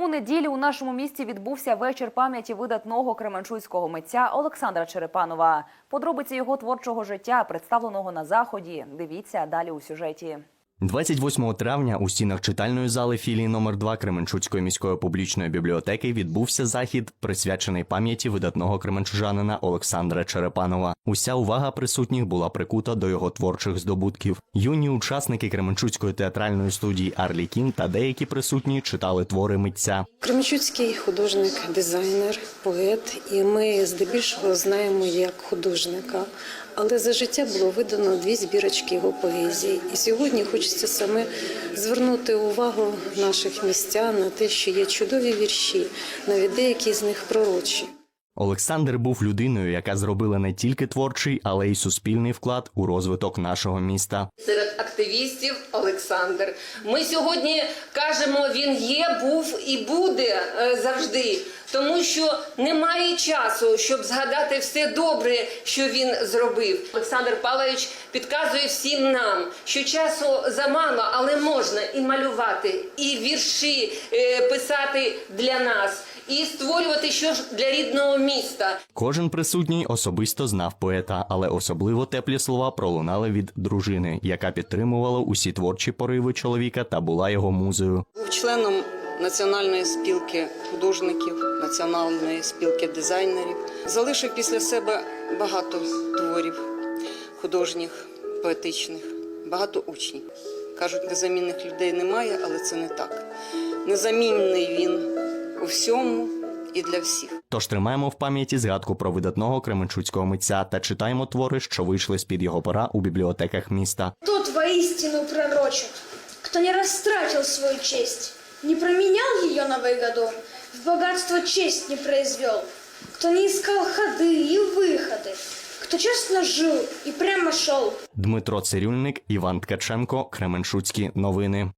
У неділю у нашому місті відбувся вечір пам'яті видатного кременчуцького митця Олександра Черепанова. Подробиці його творчого життя, представленого на заході. Дивіться далі у сюжеті. 28 травня у стінах читальної зали філії номер 2 Кременчуцької міської публічної бібліотеки відбувся захід, присвячений пам'яті видатного кременчужанина Олександра Черепанова. Уся увага присутніх була прикута до його творчих здобутків. Юні учасники Кременчуцької театральної студії Арлі Кін та деякі присутні читали твори митця. Кременчуцький художник, дизайнер, поет, і ми здебільшого знаємо як художника. Але за життя було видано дві збірочки його поезії. І сьогодні хочеться саме звернути увагу наших містян на те, що є чудові вірші, навіть деякі з них пророчі. Олександр був людиною, яка зробила не тільки творчий, але й суспільний вклад у розвиток нашого міста. серед активістів Олександр. Ми сьогодні кажемо, він є, був і буде е, завжди, тому що немає часу, щоб згадати все добре, що він зробив. Олександр Павлович підказує всім нам, що часу замало, але можна і малювати, і вірші е, писати для нас, і створювати щось для рідного міста. Кожен присутній особисто знав поета, але особливо теплі слова пролунали від дружини, яка підтримувала усі творчі пориви чоловіка та була його музою. Був членом Національної спілки художників, Національної спілки дизайнерів. Залишив після себе багато творів художніх, поетичних, багато учнів. Кажуть, незамінних людей немає, але це не так. Незамінний він у всьому і для всіх. Тож тримаємо в пам'яті згадку про видатного кременчуцького митця та читаємо твори, що вийшли з під його пора у бібліотеках міста. Тот воистину пророчен, кто не растратил свою честь, не променял ее на выгоду, в богатство честь не произвел, кто не искал ходы и выходы, кто честно жил и прямо шел. Дмитро Цирюльник, Іван Ткаченко, Кременчуцькі новини.